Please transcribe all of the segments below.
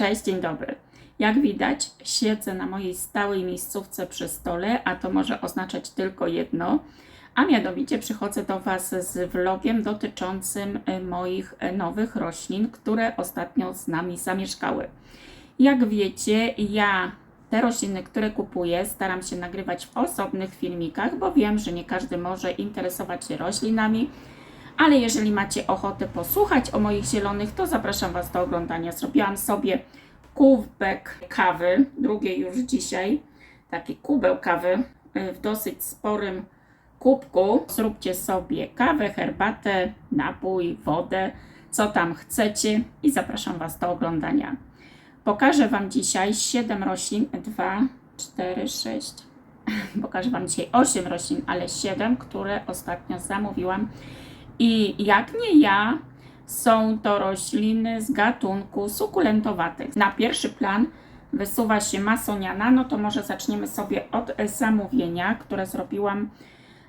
Cześć, dzień dobry. Jak widać, siedzę na mojej stałej miejscówce przy stole, a to może oznaczać tylko jedno, a mianowicie przychodzę do Was z vlogiem dotyczącym e, moich e, nowych roślin, które ostatnio z nami zamieszkały. Jak wiecie, ja te rośliny, które kupuję, staram się nagrywać w osobnych filmikach, bo wiem, że nie każdy może interesować się roślinami. Ale jeżeli macie ochotę posłuchać o moich zielonych, to zapraszam Was do oglądania. Zrobiłam sobie kubek kawy, drugiej już dzisiaj, taki kubeł kawy y, w dosyć sporym kubku. Zróbcie sobie kawę, herbatę, napój, wodę, co tam chcecie i zapraszam Was do oglądania. Pokażę Wam dzisiaj 7 roślin, 2, 4, 6. Pokażę Wam dzisiaj 8 roślin, ale 7, które ostatnio zamówiłam. I jak nie ja, są to rośliny z gatunku sukulentowatych. Na pierwszy plan wysuwa się masoniana, no to może zaczniemy sobie od zamówienia, które zrobiłam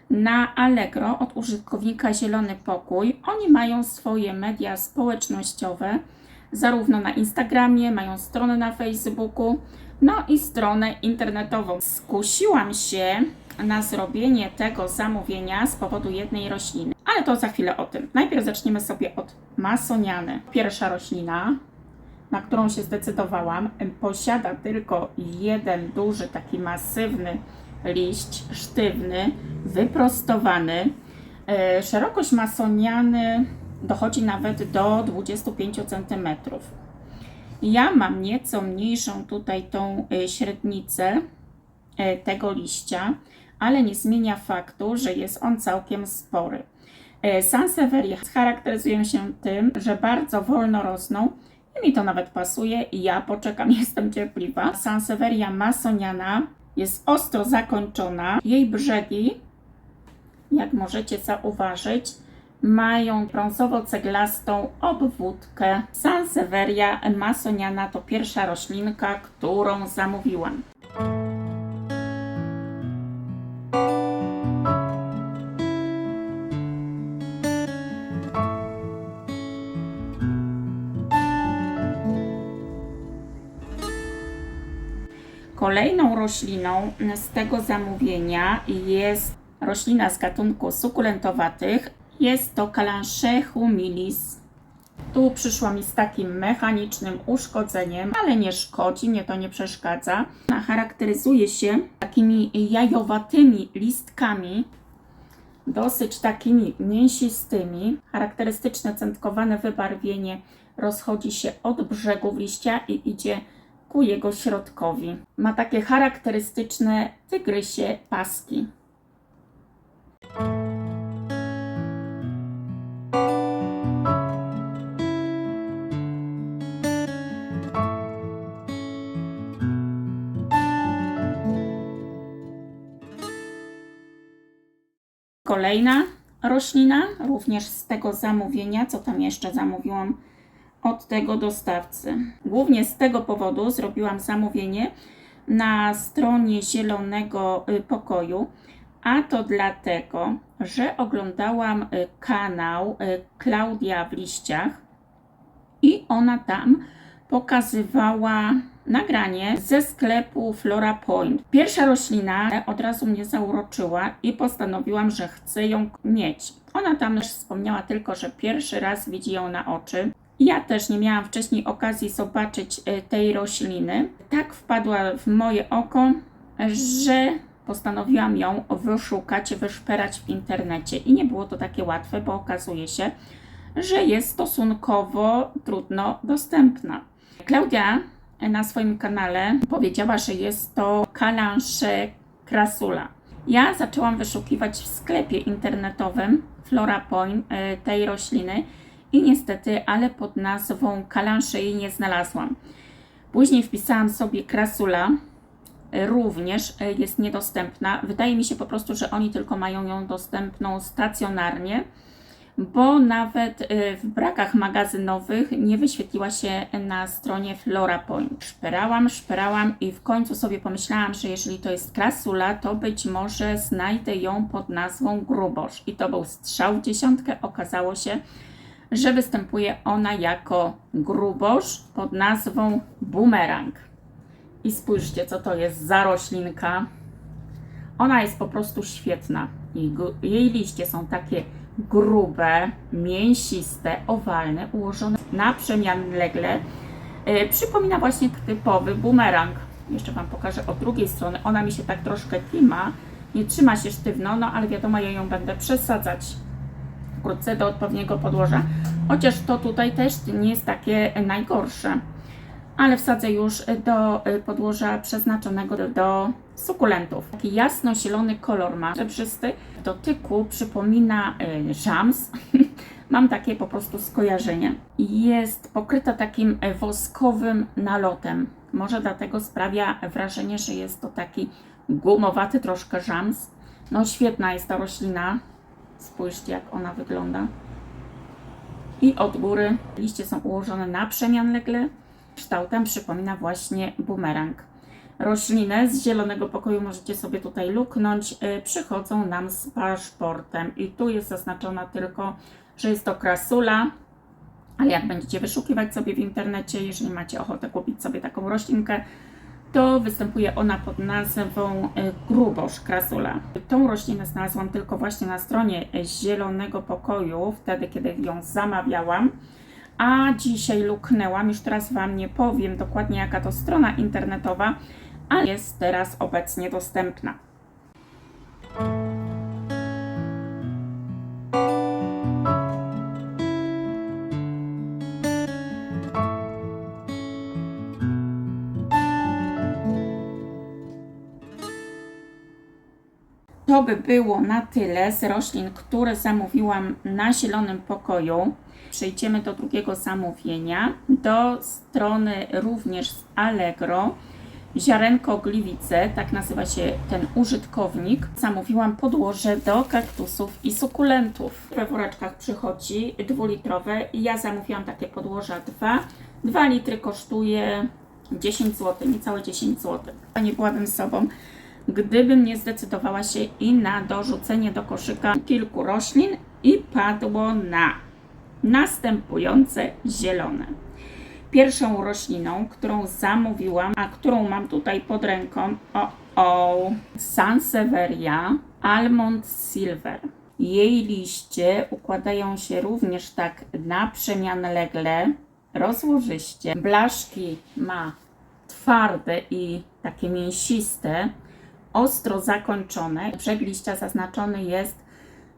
na Allegro od użytkownika Zielony Pokój. Oni mają swoje media społecznościowe, zarówno na Instagramie, mają stronę na Facebooku, no i stronę internetową. Skusiłam się na zrobienie tego zamówienia z powodu jednej rośliny, ale to za chwilę o tym. Najpierw zaczniemy sobie od masoniany. Pierwsza roślina, na którą się zdecydowałam, posiada tylko jeden duży, taki masywny liść, sztywny, wyprostowany. E, Szerokość masoniany dochodzi nawet do 25 cm. Ja mam nieco mniejszą tutaj tą e, średnicę e, tego liścia, ale nie zmienia faktu, że jest on całkiem spory. E, Sansevieria charakteryzują się tym, że bardzo wolno rosną i mi to nawet pasuje i ja poczekam, jestem cierpliwa. Sansevieria masoniana jest ostro zakończona. Jej brzegi, jak możecie zauważyć, mają brązowo-ceglastą obwódkę. Sansevieria masoniana to pierwsza roślinka, którą zamówiłam. Kolejną rośliną z tego zamówienia jest roślina z gatunku sukulentowatych. Jest to Calanche humilis. Tu przyszła mi z takim mechanicznym uszkodzeniem, ale nie szkodzi, mnie to nie przeszkadza. Charakteryzuje się takimi jajowatymi listkami, dosyć takimi mięsistymi. Charakterystyczne centkowane wybarwienie rozchodzi się od brzegów liścia i idzie ku jego środkowi. Ma takie charakterystyczne tygrysie paski. Kolejna roślina, również z tego zamówienia, co tam jeszcze zamówiłam od tego dostawcy. Głównie z tego powodu zrobiłam zamówienie na stronie Zielonego y, Pokoju, a to dlatego, że oglądałam y, kanał y, Klaudia w liściach i ona tam pokazywała nagranie ze sklepu Flora Point. Pierwsza roślina od razu mnie zauroczyła i postanowiłam, że chcę ją mieć. Ona tam też wspomniała tylko, że pierwszy raz widzi ją na oczy. Ja też nie miałam wcześniej okazji zobaczyć e, tej rośliny. Tak wpadła w moje oko, że postanowiłam ją wyszukać, wyszperać w internecie. I nie było to takie łatwe, bo okazuje się, że jest stosunkowo trudno dostępna. Klaudia na swoim kanale powiedziała, że jest to kalansze krasula. Ja zaczęłam wyszukiwać w sklepie internetowym Flora Point e, tej rośliny i niestety, ale pod nazwą kalansze jej nie znalazłam. Później wpisałam sobie krasula również e, jest niedostępna. Wydaje mi się po prostu, że oni tylko mają ją dostępną stacjonarnie, bo nawet e, w brakach magazynowych nie wyświetliła się na stronie Flora Point. Szperałam, szperałam i w końcu sobie pomyślałam, że jeżeli to jest krasula, to być może znajdę ją pod nazwą grubosz. I to był strzał w dziesiątkę. Okazało się, że występuje ona jako grubosz pod nazwą bumerang. I spójrzcie, co to jest za roślinka. Ona jest po prostu świetna. Jej, jej liście są takie grube, mięsiste, owalne, ułożone na przemian legle. E, przypomina właśnie typowy bumerang. Jeszcze Wam pokażę od drugiej strony. Ona mi się tak troszkę klima, nie trzyma się sztywno, no ale wiadomo, ja ją będę przesadzać wkrótce do odpowiedniego podłoża. Chociaż to tutaj też nie jest takie najgorsze. Ale wsadzę już do y, podłoża przeznaczonego do, sukulentów. Taki jasno-zielony kolor ma, żebrzysty. W dotyku przypomina y, żams. Mam takie po prostu skojarzenie. Jest pokryta takim y, woskowym nalotem. Może dlatego sprawia wrażenie, że jest to taki gumowaty troszkę żams. No świetna jest ta roślina. Spójrzcie, jak ona wygląda. I od góry liście są ułożone na przemian legle. Kształtem przypomina właśnie bumerang. Rośliny z zielonego pokoju możecie sobie tutaj luknąć. y, Przychodzą nam z paszportem. I tu jest zaznaczona tylko, że jest to krasula. Ale jak będziecie wyszukiwać sobie w internecie, jeżeli macie ochotę kupić sobie taką roślinkę, to występuje ona pod nazwą e, grubosz krasula. Tą roślinę znalazłam tylko właśnie na stronie Zielonego Pokoju, wtedy kiedy ją zamawiałam. A dzisiaj luknęłam, już teraz Wam nie powiem dokładnie jaka to strona internetowa, ale jest teraz obecnie dostępna. To by było na tyle z roślin, które zamówiłam na Zielonym Pokoju. Przejdziemy do drugiego zamówienia, do strony również z Allegro. Ziarenko Gliwice, tak nazywa się ten użytkownik. Zamówiłam podłoże do kaktusów i sukulentów. We woreczkach przychodzi dwulitrowe ja zamówiłam takie podłoża dwa. 2 litry kosztuje 10 zł, niecałe 10 zł. Nie byłabym sobą, gdybym nie zdecydowała się i na dorzucenie do koszyka kilku roślin i padło na następujące zielone. Pierwszą rośliną, którą zamówiłam, a którą mam tutaj pod ręką, o, o Sansevieria Almond Silver. Jej liście układają się również tak na przemian legle, rozłożyście. Blaszki ma twarde i takie mięsiste, ostro zakończone. Brzeg liścia zaznaczony jest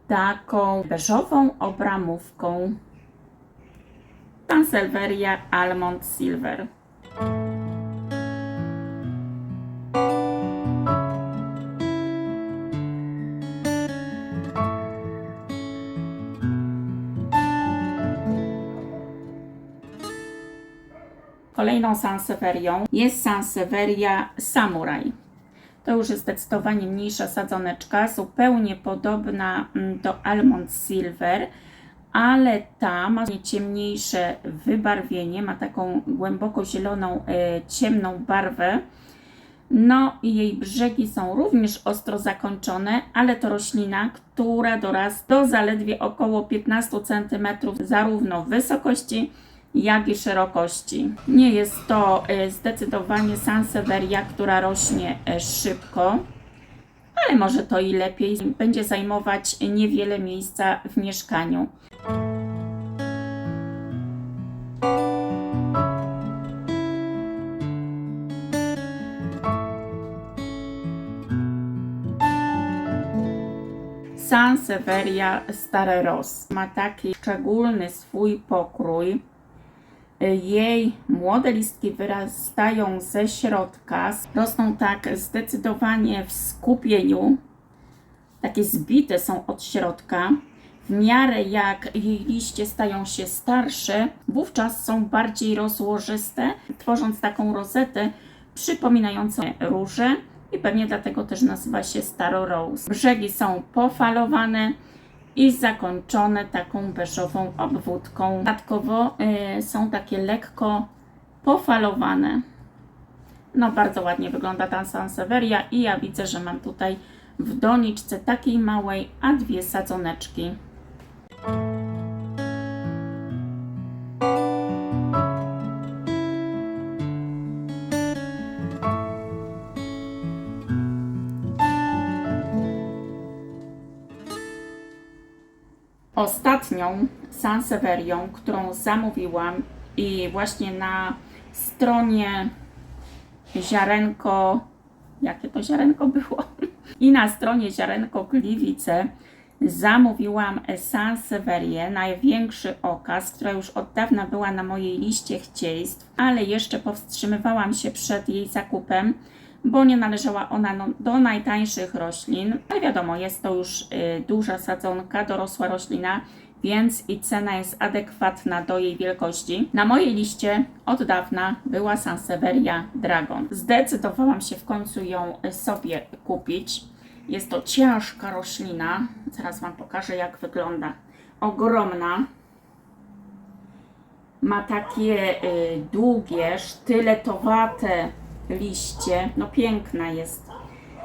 taką beżową obramówką Sansevieria Almond Silver. Kolejną Sansevierią jest Sansevieria Samurai. To już jest zdecydowanie mniejsza sadzoneczka, zupełnie podobna mm, do Almond Silver, ale ta ma ciemniejsze wybarwienie, ma taką głęboko zieloną, e, ciemną barwę. No i jej brzegi są również ostro zakończone, ale to roślina, która dorasta do zaledwie około 15 cm zarówno wysokości, jak i szerokości. Nie jest to e, zdecydowanie Sansevieria, która rośnie e, szybko, ale może to i lepiej. Będzie zajmować niewiele miejsca w mieszkaniu. Sansevieria Stareros ma taki szczególny swój pokrój. Jej młode listki wyrastają ze środka, rosną tak zdecydowanie w skupieniu, takie zbite są od środka. W miarę jak jej liście stają się starsze, wówczas są bardziej rozłożyste, tworząc taką rozetę, przypominającą róże i pewnie dlatego też nazywa się Staro Rose. Brzegi są pofalowane i zakończone taką beżową obwódką. Dodatkowo y, są takie lekko pofalowane. No bardzo ładnie wygląda ta Sansevieria i ja widzę, że mam tutaj w doniczce takiej małej, a dwie sadzoneczki. Ostatnią Sanseverią, którą zamówiłam i właśnie na stronie ziarenko, jakie to ziarenko było? I na stronie ziarenko Gliwice zamówiłam Sanseverię, największy okaz, która już od dawna była na mojej liście chcieństw, ale jeszcze powstrzymywałam się przed jej zakupem, bo nie należała ona no, do najtańszych roślin. Ale wiadomo, jest to już y, duża sadzonka, dorosła roślina, więc i cena jest adekwatna do jej wielkości. Na mojej liście od dawna była Sansevieria Dragon. Zdecydowałam się w końcu ją sobie kupić. Jest to ciężka roślina. Zaraz Wam pokażę, jak wygląda. Ogromna. Ma takie y, długie, sztyletowate liście. No piękna jest.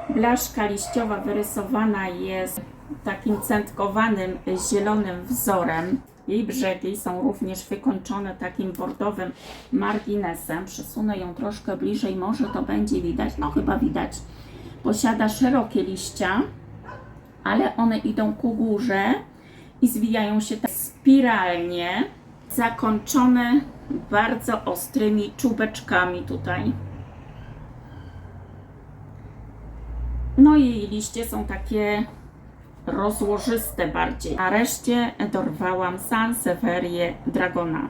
Blaszka liściowa wyrysowana jest takim centkowanym zielonym wzorem. Jej brzegi są również wykończone takim bordowym marginesem. Przesunę ją troszkę bliżej, może to będzie widać. No chyba widać. Posiada szerokie liścia, ale one idą ku górze i zwijają się tak spiralnie, zakończone bardzo ostrymi czubeczkami tutaj. No i jej liście są takie rozłożyste bardziej. Nareszcie dorwałam Sanseverię Dragona.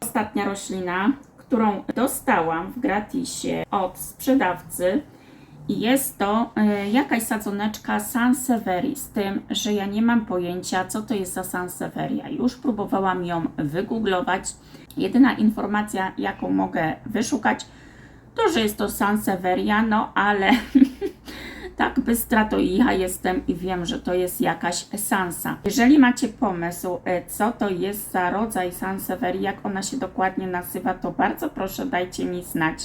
Ostatnia roślina, którą dostałam w gratisie od sprzedawcy, jest to y, jakaś sadzoneczka Sanseveri, z tym, że ja nie mam pojęcia, co to jest za Sanseveria. Już próbowałam ją wygooglować. Jedyna informacja, jaką mogę wyszukać, to, że jest to Sanseveria, no ale tak bystra to ja jestem i wiem, że to jest jakaś Sansa. Jeżeli macie pomysł, y, co to jest za rodzaj Sanseverii, jak ona się dokładnie nazywa, to bardzo proszę dajcie mi znać.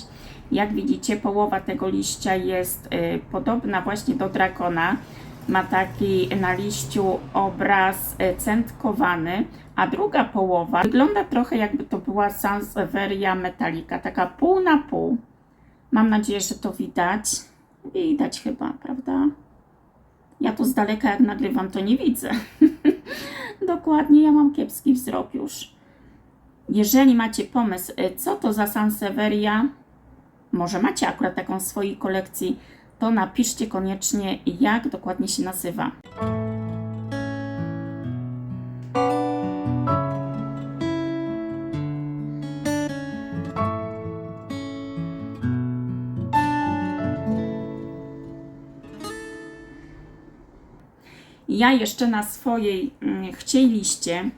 Jak widzicie, połowa tego liścia jest y, podobna właśnie do dragona. Ma taki na liściu obraz y, centkowany, a druga połowa wygląda trochę jakby to była Sansevieria metallica, taka pół na pół. Mam nadzieję, że to widać. Widać chyba, prawda? Ja tu z daleka jak nagrywam, to nie widzę. Dokładnie, ja mam kiepski wzrok już. Jeżeli macie pomysł, y, co to za Sansevieria, może macie akurat taką w swojej kolekcji, to napiszcie koniecznie, jak dokładnie się nazywa. Ja jeszcze na swojej mm, chciej liście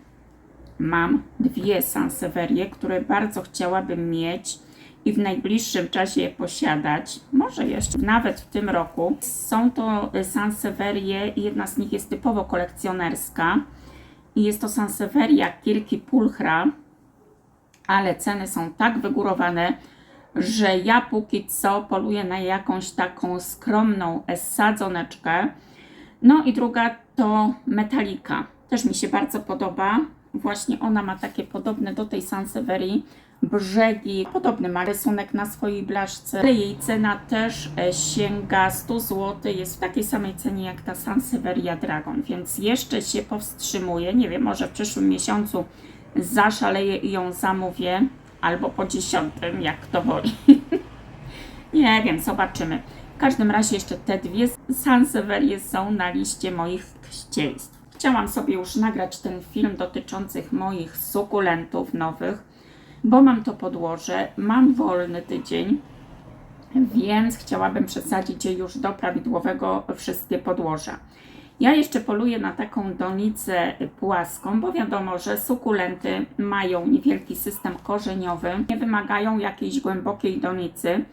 mam dwie Sansevierie, które bardzo chciałabym mieć i w najbliższym czasie je posiadać, może jeszcze nawet w tym roku. Są to Sansevierie i jedna z nich jest typowo kolekcjonerska i jest to Sansevieria Kirki Pulchra, ale ceny są tak wygórowane, że ja póki co poluję na jakąś taką skromną sadzoneczkę. No i druga to Metalika. Też mi się bardzo podoba. Właśnie ona ma takie podobne do tej Sansevierii brzegi. Podobny ma rysunek na swojej blaszce, ale jej cena też e, sięga 100 zł. Jest w takiej samej cenie jak ta Sansevieria Dragon, więc jeszcze się powstrzymuję. Nie wiem, może w przyszłym miesiącu zaszaleję i ją zamówię, albo po dziesiątym, jak kto woli. Nie wiem, zobaczymy. W każdym razie jeszcze te dwie Sansevierie są na liście moich chcieństw. Chciałam sobie już nagrać ten film dotyczących moich sukulentów nowych bo mam to podłoże, mam wolny tydzień więc chciałabym przesadzić je już do prawidłowego wszystkie podłoża. Ja jeszcze poluję na taką donicę płaską, bo wiadomo, że sukulenty mają niewielki system korzeniowy, nie wymagają jakiejś głębokiej donicy.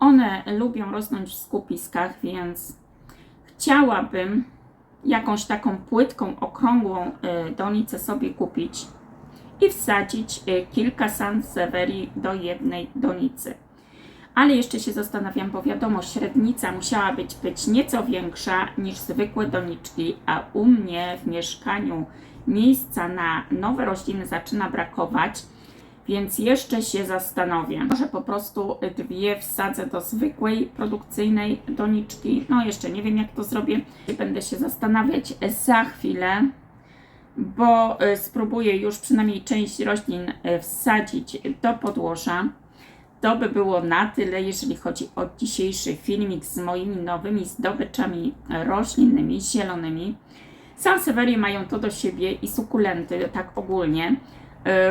One lubią rosnąć w skupiskach, więc chciałabym jakąś taką płytką, okrągłą y, donicę sobie kupić i wsadzić y, kilka Sansevierii do jednej donicy. Ale jeszcze się zastanawiam, bo wiadomo, średnica musiała być, być nieco większa niż zwykłe doniczki, a u mnie w mieszkaniu miejsca na nowe rośliny zaczyna brakować, więc jeszcze się zastanowię. Może po prostu dwie wsadzę do zwykłej produkcyjnej doniczki. No jeszcze nie wiem jak to zrobię. Będę się zastanawiać za chwilę bo y, spróbuję już przynajmniej część roślin y, wsadzić do podłoża. To by było na tyle, jeżeli chodzi o dzisiejszy filmik z moimi nowymi zdobyczami roślinnymi, zielonymi. Sansevierie mają to do siebie i sukulenty tak ogólnie,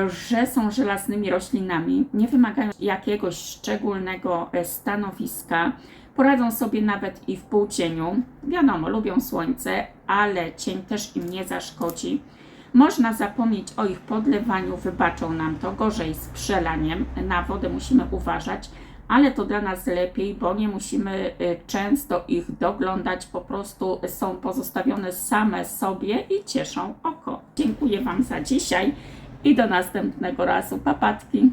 y, że są żelaznymi roślinami, nie wymagają jakiegoś szczególnego stanowiska. Poradzą sobie nawet i w półcieniu. Wiadomo, lubią słońce, ale cień też im nie zaszkodzi. Można zapomnieć o ich podlewaniu, wybaczą nam to gorzej z przelaniem. Na wodę musimy uważać, ale to dla nas lepiej, bo nie musimy y, często ich doglądać, po prostu są pozostawione same sobie i cieszą oko. Dziękuję Wam za dzisiaj i do następnego razu. Papatki.